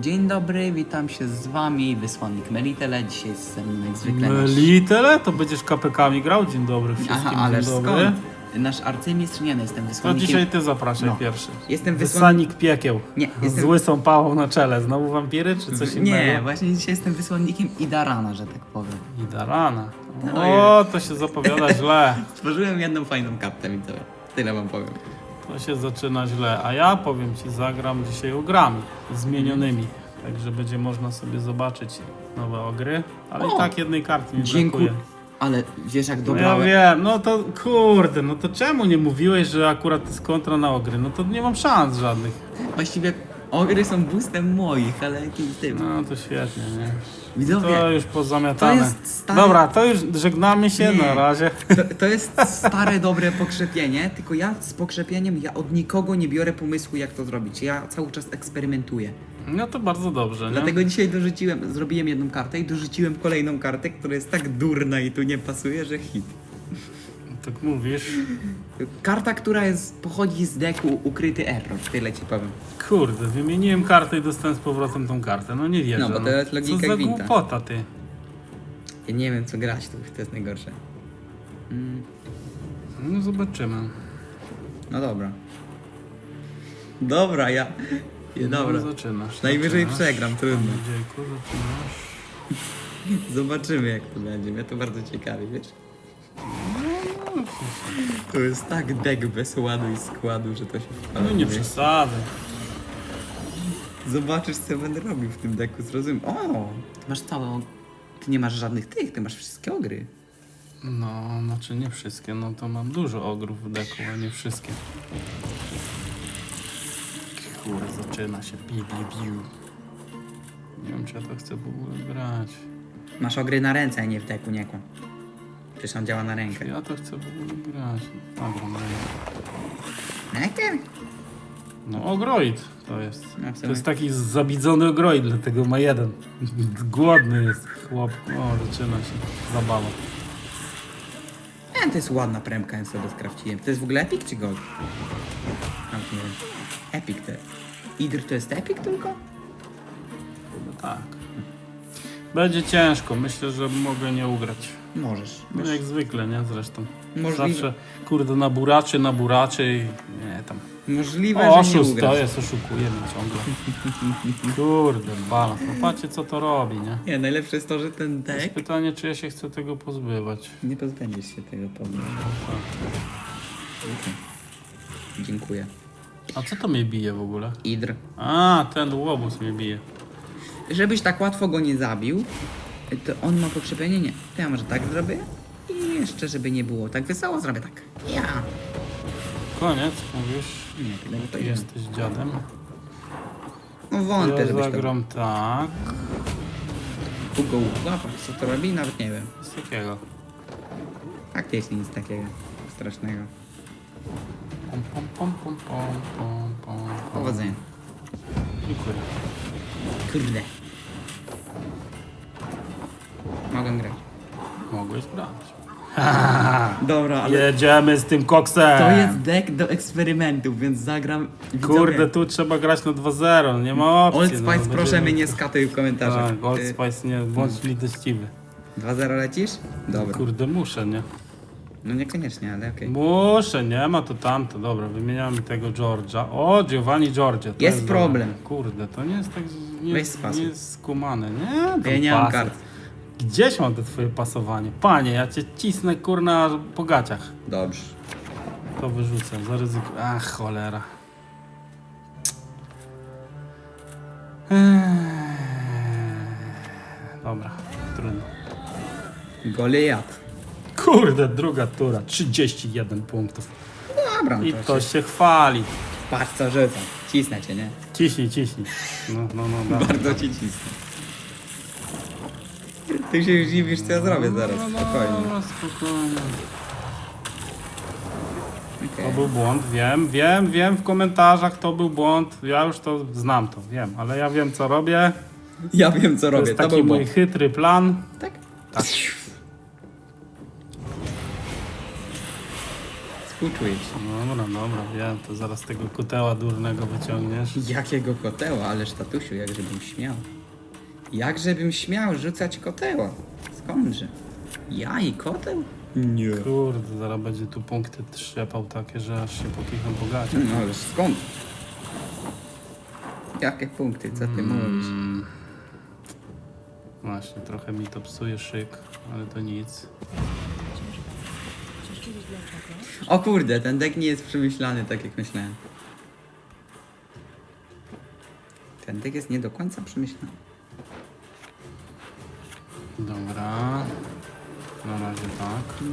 Dzień dobry, witam się z wami, wysłannik Melitele. Dzisiaj jest ze mną jak zwykle nasz... Litele? To będziesz kapekami grał? Dzień dobry wszystkim, Aha, ale dzień dobry. skąd? Nasz arcymistrz, nie no, jestem To wysłannikiem... dzisiaj ty zapraszaj No. pierwszy. Jestem wysłannik... Wysłannik piekieł. Nie, jestem- Z łysą pałą na czele. Znowu wampiry czy coś innego? Nie, właśnie dzisiaj jestem wysłannikiem Idarana, że tak powiem. I da rana. No O, to się zapowiada źle. Stworzyłem jedną fajną kaptę, widzowie. Tyle wam powiem. To się zaczyna źle. A ja powiem ci, zagram dzisiaj ogrami zmienionymi. Także będzie można sobie zobaczyć nowe ogry. Ale O! i tak jednej karty mi Dziękuję. brakuje. Ale wiesz jak No ja dobrałem... wiem, no to kurde, no to czemu nie mówiłeś, że akurat to jest kontra na ogry? No to nie mam szans żadnych. Właściwie ogry są boostem moich, ale jakimś tym. No to świetnie, nie? Widzowie, To już pozamiatane. To jest stary- Dobra, to już żegnamy się Nie. na razie. To, to jest stare, dobre pokrzepienie, tylko ja z pokrzepieniem, ja od nikogo nie biorę pomysłu, jak to zrobić. Ja cały czas eksperymentuję. No to bardzo dobrze, nie? Dlatego dzisiaj dorzuciłem, zrobiłem jedną kartę i dorzuciłem kolejną kartę, która jest tak durna i tu nie pasuje, że hit. Tak mówisz. Karta, która jest, pochodzi z deku Ukryty Error, tyle ci powiem. Kurde, wymieniłem kartę i dostałem z powrotem tą kartę. No nie wierzę. No, bo to jest logika Co za gwinta. głupota, ty. Ja nie wiem, co grać tu, to jest najgorsze. Mm, No zobaczymy. no dobra. Dobra, ja... ja dobra. No, zaczynasz. Najwyżej zaczynasz. przegram, trudno. Dziękuję, zaczynasz. Zobaczymy jak to będzie, mnie to bardzo ciekawi, wiesz? To jest tak deck bez ładu i składu, że to się wpala. No nie wiesz? przesadzę. Zobaczysz co będę robił w tym deku, zrozum. O! Ty masz całe... Ty nie masz żadnych tych, ty masz wszystkie ogry. No, znaczy nie wszystkie, no to mam dużo ogrów w deku, a nie wszystkie. Kurde, zaczyna się piu, piu. Nie wiem, czy ja to chcę w ogóle grać. Masz ogry na ręce, a nie w deku, nie kłam. Przecież on działa na rękę. ja to chcę w ogóle grać? Dobra, no. Neker? No, ogroid to jest. No, w To sumie. jest taki zabidzony ogroid, dlatego ma jeden. Głodny jest chłop. O, zaczyna się zabawa. E, to jest ładna premka, ja sobie skrawciłem. To jest w ogóle Epic czy Gold? Nawet nie wiem. Epic to jest. Idr to jest Epic tylko? No tak. Będzie ciężko, myślę, że mogę nie ugrać. Możesz. No jak zwykle, nie? Zresztą. Możliwe. Zawsze, kurde, na buraczy, na buraczy i nie tam. Możliwe, O, że nie oszust ugrasz. to jest, oszukuje mnie ciągle. Kurde, balans. No patrzcie, co to robi, nie? Nie, najlepsze jest to, że ten To jest deck... pytanie, czy ja się chcę tego pozbywać. Nie pozbędziesz się tego pomysłu. Dziękuję. A co to mnie bije w ogóle? Idr. A, ten łobuz mnie bije. Żebyś tak łatwo go nie zabił, to on ma pokrzepienie? Nie. To ja może tak zrobię? I jeszcze, żeby nie było tak wesoło, zrobię tak. Ja. Koniec, mówisz? Nie, tyle Ty powiedziałem. jesteś dziadem. No wątpię, Ja żebyś to... zagram tak. Google złapać, co to robi? Nawet nie wiem. Z takiego. Faktycznie nic takiego strasznego. Pom, pom, pom, pom, pom, pom, pom, pom. Powodzenia. Dziękuję. Kurde. Mogę grać. Mogłeś grać. Dobra, Jedziemy z tym koksem. To jest deck do eksperymentów, więc zagram. Kurde, tu trzeba grać na 2-0, nie ma opcji. Old Spice, no, proszę będziemy- mnie nie skatuj w komentarzach. Tak, Old Y, Spice nie, bądź litościwy. 2-0 lecisz? Dobra. Kurde, muszę, nie? No niekoniecznie, ale okej. Muszę, nie ma to tamto. Dobra, wymieniamy tego Georgia. O, Giovanni Georgia. to Jest dobre. problem. Kurde, to nie jest tak, z- nie, Weź jest, spasuj. nie jest skumane, nie? Ja nie mam kart. Gdzieś mam to twoje pasowanie. Panie, ja cię cisnę kurna po gaciach. Dobrze. To wyrzucę, zaryzykuję. Ach, cholera. Eee, Dobra, trudno. Goliat. Kurde, druga tura, 31 punktów. Dobra, no I to się... chwali. Patrz co rzucam. Cisnę cię, nie? Ciśnij, ciśnij. No, no, no. dawaj. Bardzo ci cisnę. Ty się już dziwisz, co ja zrobię zaraz. No, no, Spokojnie. no, spokojnie. To był błąd, wiem, wiem, wiem w komentarzach to był błąd. Ja już to znam to, wiem, ale ja wiem co robię. Ja wiem, co To robię. jest To taki był mój błąd. chytry plan. Tak? Tak. Współczuję ci. Dobra, dobra, wiem, to zaraz tego kuteła durnego wyciągniesz. Jakiego koteła, ależ tatusiu, jak żebym śmiał. Jak żebym śmiał rzucać koteła? Skądże? Ja i koteł? Nie. Kurde, zaraz będzie tu punkty trzepał takie, że aż się pokicham po gacie. No ależ skąd? Jakie punkty, co ty mówisz? Mm. Właśnie, trochę mi to psuje szyk, ale to nic. O kurde, ten deck nie jest przemyślany tak jak myślałem. Ten deck jest nie do końca przemyślany. Dobra. Na razie tak.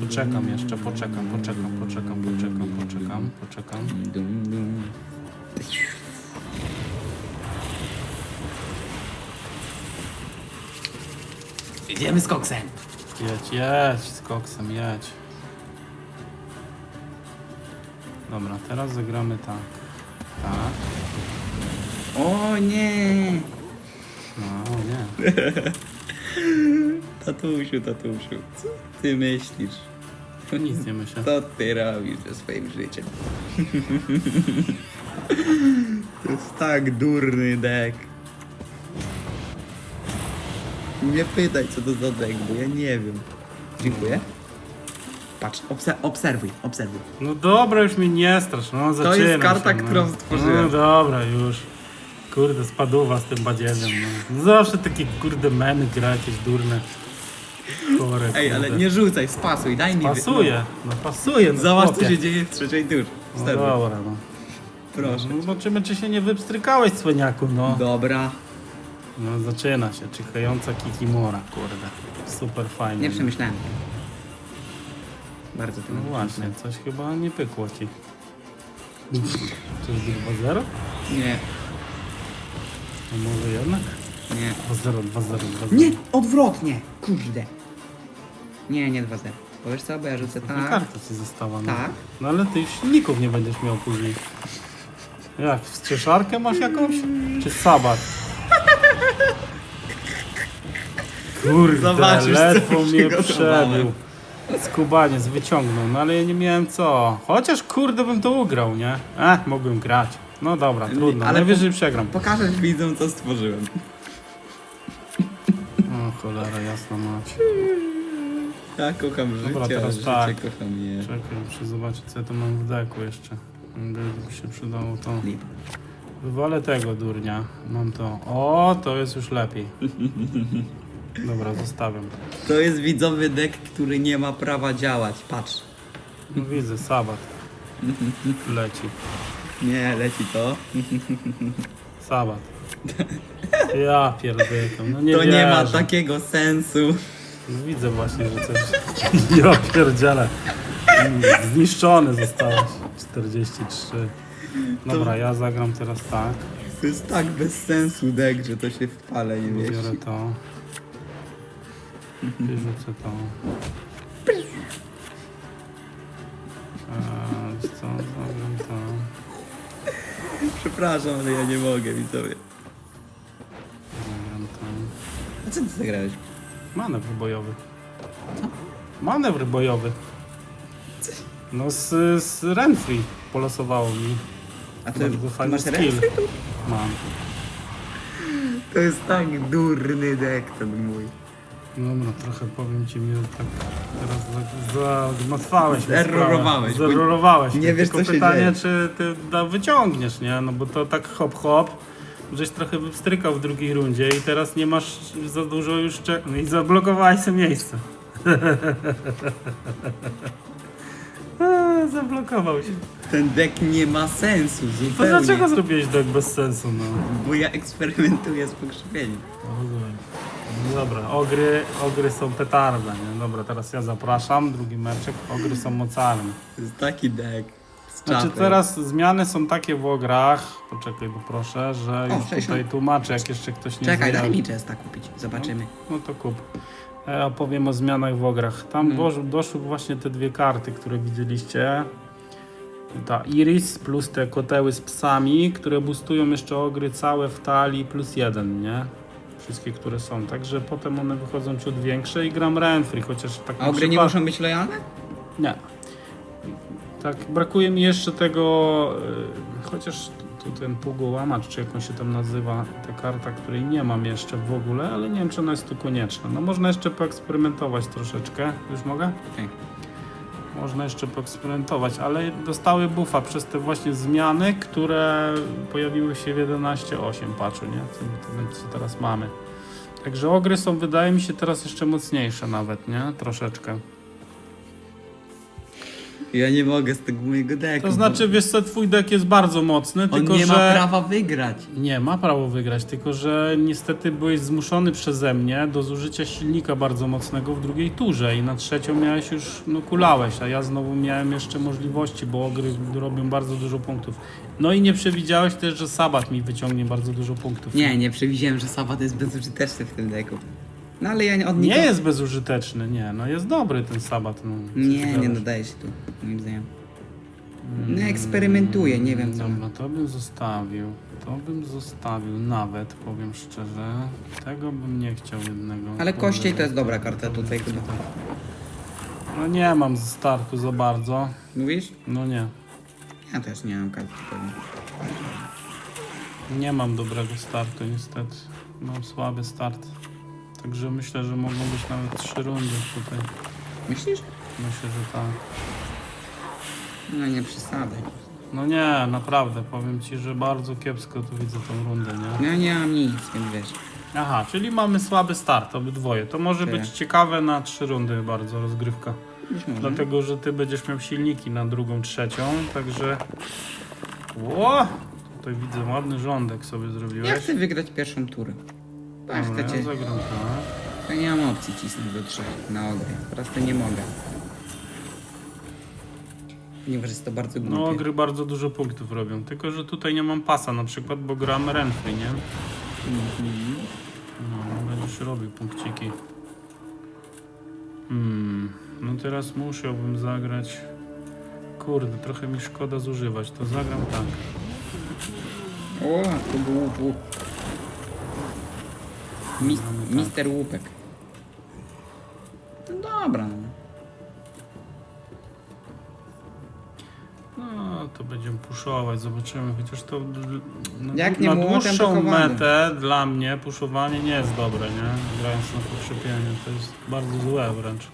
Poczekam jeszcze, poczekam, poczekam, poczekam, poczekam, poczekam, poczekam. Dum, dum. Idziemy z koksem. Jedź, jedź z koksem, jedź. Dobra, teraz zagramy tak. Tak. O nie! No, nie. Tatusiu, tatusiu, co ty myślisz? To nic nie myślę. Co ty robisz ze swoim życiem? To jest tak durny deck. Nie pytaj co to za bo ja nie wiem. Dziękuję. Patrz, obse- obserwuj, obserwuj. No dobra, już mi nie strasz, no zaczynam jest karta, się, no. którą stworzyłem. No dobra, już. Kurde, spaduwa z tym badziewiem, no. Zawsze takie kurde memy gra jakieś durne. Chore, Ej, ale kurde. nie rzucaj, spasuj, daj mi... wy- Pasuje, no pasuje, no Zobacz co chłopie. się dzieje w trzeciej turze. No dobra, no. Proszę. No, Zobaczymy, czy się nie wypstrykałeś, cwaniaku, no. Dobra. No zaczyna się, czyhająca kikimora, kurde. Super fajnie. Nie no. przemyślałem. Bardzo to No właśnie, coś chyba nie pykło ci. Czyż 2-0? Nie, No może jednak? nie. 2-0, 2-0, 2-0. Nie, odwrotnie! Kurde. Nie, nie 2-0. Bo wiesz co, bo ja rzucę Taka tak. karta ci została. No. Tak. no ale ty już silników nie będziesz miał później. Jak, strzeszarkę masz jakąś? Czy sabat? Kurde, Zobaczysz, co ledwo mnie przygotowałem. przebił. Skubaniec wyciągnął, no ale ja nie miałem co. Chociaż kurde bym to ugrał, nie? Eh, mogłem grać. No dobra, trudno, Ale ale najwyżej przegram. Pokażę widzom, co stworzyłem. O cholera, jasna mać. Ja kocham życie, Dobra, teraz życie tak. kocham je. Czekaj, muszę zobaczyć co ja tu mam w deku jeszcze. By się przydało to. Lip. Wywalę tego durnia. Mam to. O, to jest już lepiej. Dobra, zostawiam. To jest widzowy deck, który nie ma prawa działać. Patrz. No widzę, sabat. Leci. Nie, leci to. Sabat. Ja pierdykam, no nie to nie ma wierzę. takiego sensu. No Widzę właśnie, że coś... Ja pierdzielę. Zniszczony zostałeś. 43. Dobra, ja zagram teraz tak. To jest tak bez sensu deck, że to się w pale nie Biorę mieści. to. Wyrzucę to. Eee, wiesz co, zagram to. Przepraszam, ale ja nie mogę, widzowie. Zagram to. A co ty zagrałeś? Manewr bojowy. Manewr bojowy. No z, z Renfree polosowało mi. A ty, Bardzo ty fajny masz skill. ręce? Mam. To jest tak durny deck ten mój. Dobra, trochę powiem ci mnie tak teraz za- zagmatwałeś mnie Zerrorowałeś, sprawę. bo Zerrorowałeś nie mnie. wiesz, Tylko co się pytanie, dzieje. czy ty da wyciągniesz, nie? No bo to tak hop hop, żeś trochę wypstrykał w drugiej rundzie i teraz nie masz za dużo już cze- no i zablokowałeś sobie miejsce. Eee, Zablokował się. Ten deck nie ma sensu To zupełnie. dlaczego zrobiłeś tak bez sensu, no? Bo ja eksperymentuję z pokrzywieniem. Rozumiem. No Dobra, ogry, ogry są petarda, nie? Dobra, teraz ja zapraszam, drugi meczek, ogry są mocarne. To jest taki deck. Z Znaczy teraz zmiany są takie w ograch, poczekaj, bo proszę, że O, już 60. tutaj tłumaczę, jak jeszcze ktoś nie Czekaj, daj mi Chesta kupić. Zobaczymy. No to kup. Ja opowiem o zmianach w ograch. Tam Hmm. dosz- doszły właśnie te dwie karty, które widzieliście. Ta Iris plus te koteły z psami, które boostują jeszcze ogry całe w talii plus jeden, nie? Wszystkie, które są. Także potem one wychodzą ciut większe i gram Renfree, chociaż tak A ogry nie muszą być lojalne? Nie. tak, brakuje mi jeszcze tego, y, chociaż tu ten półgołamacz, czy jak on się tam nazywa, ta karta, której nie mam jeszcze w ogóle, ale nie wiem, czy ona jest tu konieczna. No można jeszcze poeksperymentować troszeczkę. Już mogę? Okej. Można jeszcze poeksperymentować, ale dostały buffa przez te właśnie zmiany, które pojawiły się w 11.8 patchu, nie? Tym, tym, co teraz mamy. Także ogry są, wydaje mi się, teraz jeszcze mocniejsze nawet, nie? Troszeczkę. Ja nie mogę z tego mojego deku. To znaczy, wiesz co, twój deck jest bardzo mocny, on tylko nie że... ma prawa wygrać. Nie, ma prawo wygrać, tylko że niestety byłeś zmuszony przeze mnie do zużycia silnika bardzo mocnego w drugiej turze i na trzecią miałeś już, no kulałeś, a ja znowu miałem jeszcze możliwości, bo ogry robią bardzo dużo punktów. No i nie przewidziałeś też, że Sabat mi wyciągnie bardzo dużo punktów. Nie, nie przewidziałem, że Sabat jest bezużyteczny w tym deku. No ale ja od Nie niego... jest bezużyteczny, nie, no jest dobry ten Sabat. No, Nie, nie nadaje się tu, moim zdaniem. No eksperymentuję, nie wiem co. Dobra, to bym zostawił. To bym zostawił nawet, powiem szczerze. Tego bym nie chciał jednego. Ale kościej to jest dobra karta tutaj chyba. No nie mam startu za bardzo. Mówisz? No nie. Ja też nie mam karty pewnie. Nie mam dobrego startu niestety. Mam słaby start. Także myślę, że mogą być nawet trzy rundy tutaj. Myślisz? Myślę, że tak. No nie przesadzaj. No nie, naprawdę. Powiem ci, że bardzo kiepsko tu widzę tą rundę, nie? No ja nie mam nic, więc wiesz. Aha, czyli mamy słaby start, obydwoje. To może Tak. być ciekawe na trzy rundy bardzo rozgrywka. Być może. Dlatego, że ty będziesz miał silniki na drugą, trzecią, także... Ło! Tutaj widzę ładny rządek sobie zrobiłeś. Ja chcę wygrać pierwszą turę. Tak, Dobra, chcecie. ja zagram tak. Ja nie mam opcji cisnąć do trzech na ogry. Po prostu nie mogę. Ponieważ jest to bardzo głupie. No, gry bardzo dużo punktów robią. Tylko, że tutaj nie mam pasa na przykład, bo gram Renfrey, nie? Mhm. No, będziesz robił punkciki. Hmm, no teraz musiałbym zagrać... Kurde, trochę mi szkoda zużywać, to zagram tak. O, to był tak. Mister Łupek. No dobra, no. No, to będziemy puszować, zobaczymy. Chociaż to na, Jak nie na młotem, to dłuższą metę dla mnie puszowanie nie jest dobre, nie? Grając na pokrzepienie, to jest bardzo złe wręcz.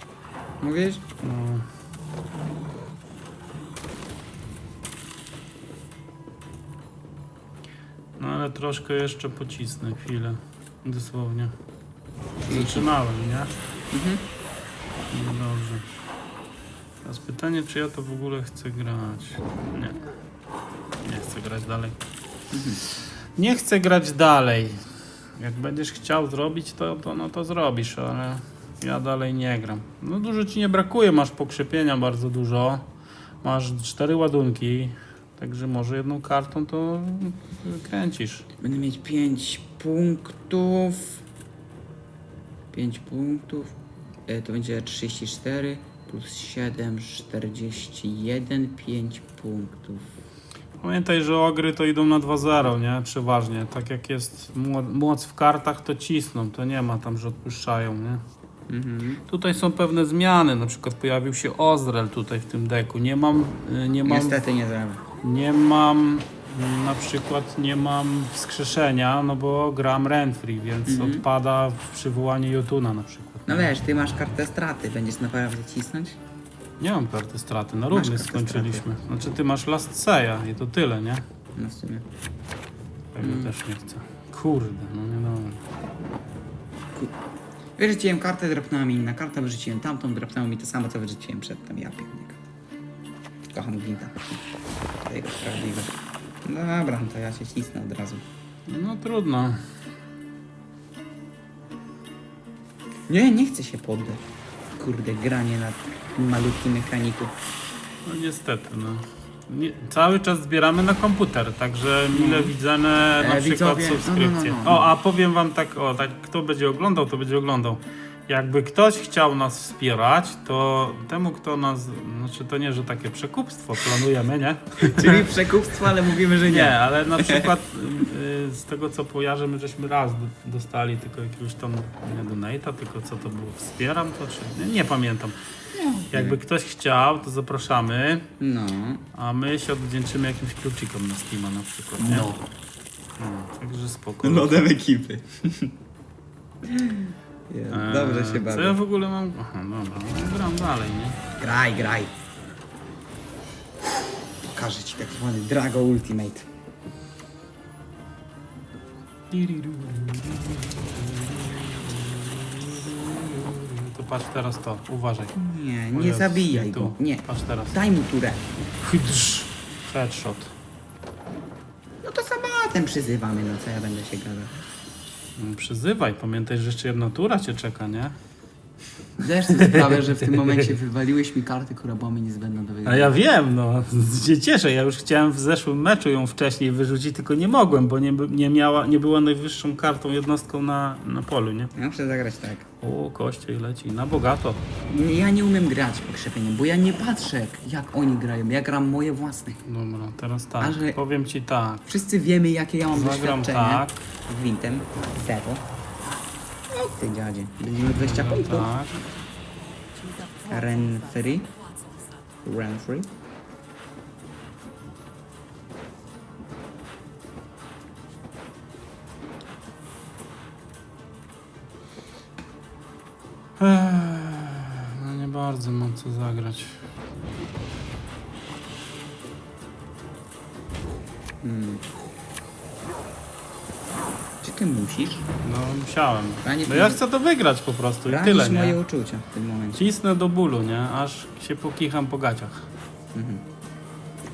Mówisz? No. No ale troszkę jeszcze pocisnę chwilę. Dosłownie. Zaczynałem, nie? Mhm. No dobrze. Teraz pytanie, czy ja to w ogóle chcę grać? Nie. Nie chcę grać dalej. Nie chcę grać dalej. Jak będziesz chciał zrobić, to, to, no to zrobisz, ale ja dalej nie gram. No dużo ci nie brakuje, masz pokrzepienia bardzo dużo. Masz cztery ładunki, także może jedną kartą to kręcisz. Będę mieć 5 punktów. 5 punktów. E, to będzie 34 plus 7, 41, 5 punktów. Pamiętaj, że ogry to idą na 2-0, nie? Przeważnie. Tak jak jest moc w kartach, to cisną. To nie ma tam, że odpuszczają, nie? Mhm. Tutaj są pewne zmiany. Na przykład pojawił się Ozrel tutaj w tym deku. Nie mam, y, nie mam, Niestety nie zrobię. Nie mam na przykład nie mam wskrzeszenia, no bo gram Renfree, więc Mhm. odpada przywołanie Jotuna na przykład. No wiesz, ty masz kartę straty. Będziesz naprawdę cisnąć? Nie mam karty straty, na równych kartę skończyliśmy. Znaczy ty masz Last Seya i to tyle, nie? No w sumie. Tego Mm. też nie chcę. Kurde, no nie dobra. Wyrzuciłem kartę, dropnęła mi inna karta, wyrzuciłem tamtą, dropnęło mi to samo, co wyrzuciłem przedtem. Ja pierdolę. Kocham gwinta. To jego sprawiedliwe. No dobra, no to ja się cisnę od razu. No trudno. Nie, nie chcę się poddać. Kurde, granie na malutkim ekraniku. No niestety, no. Nie, cały czas zbieramy na komputer, także mile No. widziane na E, przykład widzowie, no, subskrypcje. no, no, no. O, a powiem wam tak, o, tak, kto będzie oglądał, to będzie oglądał. Jakby ktoś chciał nas wspierać, to temu, kto nas, znaczy to nie, że takie przekupstwo planujemy, nie? Czyli przekupstwo, ale mówimy, że Nie, ale na przykład y, z tego co kojarzę, my żeśmy raz do- dostali tylko jakiegoś tam, nie donate'a, tylko co to było, wspieram to, czy nie, nie pamiętam. Jakby ktoś chciał, to zapraszamy, No. a my się odwdzięczymy jakimś kluczykom na Steama na przykład, nie? No. No, także spoko. Lodem ekipy. Eee, Dobrze się Co ja bawię. w ogóle mam... Aha, dobra, no, gram dalej, nie? Graj, graj. Pokażę ci taki ładny Drago Ultimate. To patrz teraz to, uważaj. Nie, nie Jezus, zabijaj tu. go. Nie. Patrz teraz. Daj mu turę. Hydrz. Headshot. No to sabatem przyzywamy, no co ja będę się gadał. No, Przyzywaj, pamiętaj, że jeszcze jedna tura cię czeka, nie? Zdajesz sobie sprawę, że w tym momencie wywaliłeś mi kartę, która była mi niezbędna do A wygrania. ja wiem, no, się cieszę. Ja już chciałem w zeszłym meczu ją wcześniej wyrzucić, tylko nie mogłem, bo nie, nie, miała, nie była najwyższą kartą, jednostką na, na polu, nie? Ja muszę zagrać tak. O, kościej leci, na bogato. Nie, Ja nie umiem grać pokrzepieniem, bo ja nie patrzę jak oni grają. Ja gram moje własne. Dobra, teraz tak, A że- powiem ci tak. Wszyscy wiemy jakie ja mam Zagram doświadczenie. tak. Gwintem. Zero. O ty dziadzie. Będziemy 20 punktów. Tak. Ren free. Co zagrać. Hmm. Czy ty musisz? No musiałem. No ja chcę to wygrać po prostu i Ranisz tyle, moje nie? uczucia w tym momencie. Cisnę do bólu, nie? Aż się pokicham po gaciach. Mhm.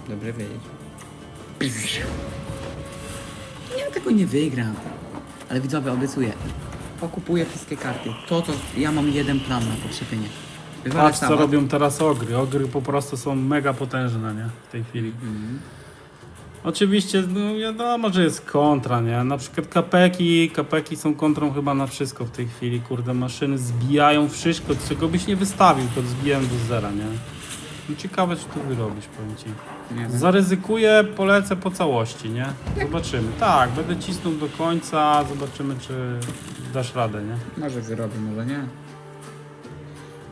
Dobrze wiedzieć. Ja tego nie wygram. Ale widzowie, obiecuję. Pokupuję wszystkie karty. To, to ja mam jeden plan na pokrzepienie. Patrz co robią teraz ogry. Ogry po prostu są mega potężne, nie? W tej chwili. Mhm. Oczywiście, no wiadomo, że jest kontra, nie? Na przykład kapeki, kapeki są kontrą chyba na wszystko w tej chwili, kurde, maszyny zbijają wszystko, czego byś nie wystawił, to zbijają do zera, nie? No ciekawe, czy tu wyrobisz, powiem ci. Nie wiem. Zaryzykuję, polecę po całości, nie? Zobaczymy. Tak, będę cisnął do końca, zobaczymy, czy dasz radę, nie? Może wyrobię, może nie.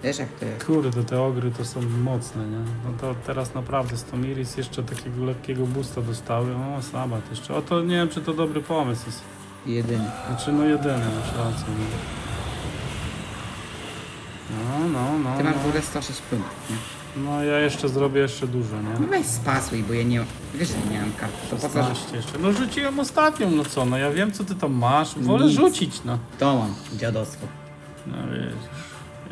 Wiesz jak to jest. Kurde, te ogry to są mocne, nie? No to teraz naprawdę z Tomiris jeszcze takiego lekkiego boosta dostały. O, sabat jeszcze. O, to nie wiem, czy to dobry pomysł jest. Jedyny. Znaczy, no jedyny, masz rację. No, no, no. no, Ty masz w no. ogóle 106 punktów, nie? no ja jeszcze zrobię jeszcze dużo, No nie? weź spasuj, bo ja nie... Wiesz, że nie mam karty. To po co, że... 16 jeszcze. No rzuciłem ostatnią, no co? No ja wiem, co ty tam masz. Wolę Nic. rzucić, no. To mam. Dziadostwo. No wiesz,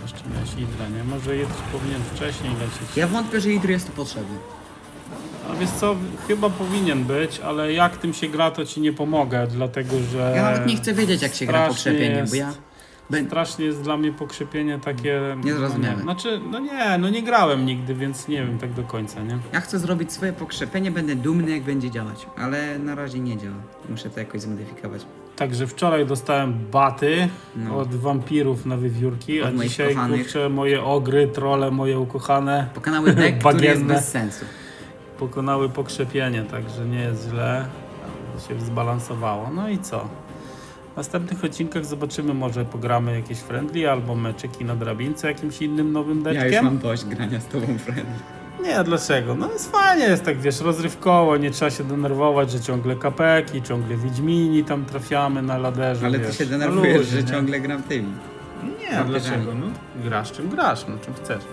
jeszcze miałeś Idra, nie? Może Idr powinien wcześniej lecieć. Ja wątpię, że Idry jest tu potrzebny. A wiesz co, chyba powinien być, ale jak tym się gra, to ci nie pomogę, dlatego że... Ja nawet nie chcę wiedzieć, jak się gra strasznie pokrzepieniem, jest- bo ja... Strasznie jest dla mnie pokrzepienie takie... Niezrozumiałe. No, nie, znaczy, no nie, no nie grałem nigdy, więc nie wiem tak do końca, nie? Ja chcę zrobić swoje pokrzepienie, będę dumny, jak będzie działać. Ale na razie nie działa. Muszę to jakoś zmodyfikować. Także wczoraj dostałem baty No. od wampirów na wywiórki, Od a dzisiaj kochanych. kurczę moje ogry, trole moje ukochane Pokonały deck, który jest bez sensu. pokonały pokrzepienie, także nie jest źle. Się zbalansowało. No i co? W następnych odcinkach zobaczymy, może pogramy jakieś friendly albo meczyki na drabince jakimś innym nowym Ja już deczkiem. mam dość grania z tobą, friend. Nie, dlaczego? No jest fajnie, jest tak wiesz, rozrywkowo, nie trzeba się denerwować, że ciągle kapeki, ciągle Wiedźmini tam trafiamy na laderze. Ale wiesz, ty się denerwujesz, luźnie, że nie? ciągle gram tymi. Nie, a dlaczego? No, grasz czym grasz, no czym chcesz.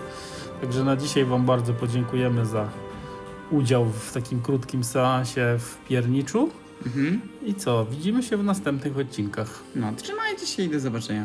Także na dzisiaj Wam bardzo podziękujemy za udział w takim krótkim seansie w Pierniczu. Mhm. I co? Widzimy się w następnych odcinkach. No, trzymajcie się i do zobaczenia.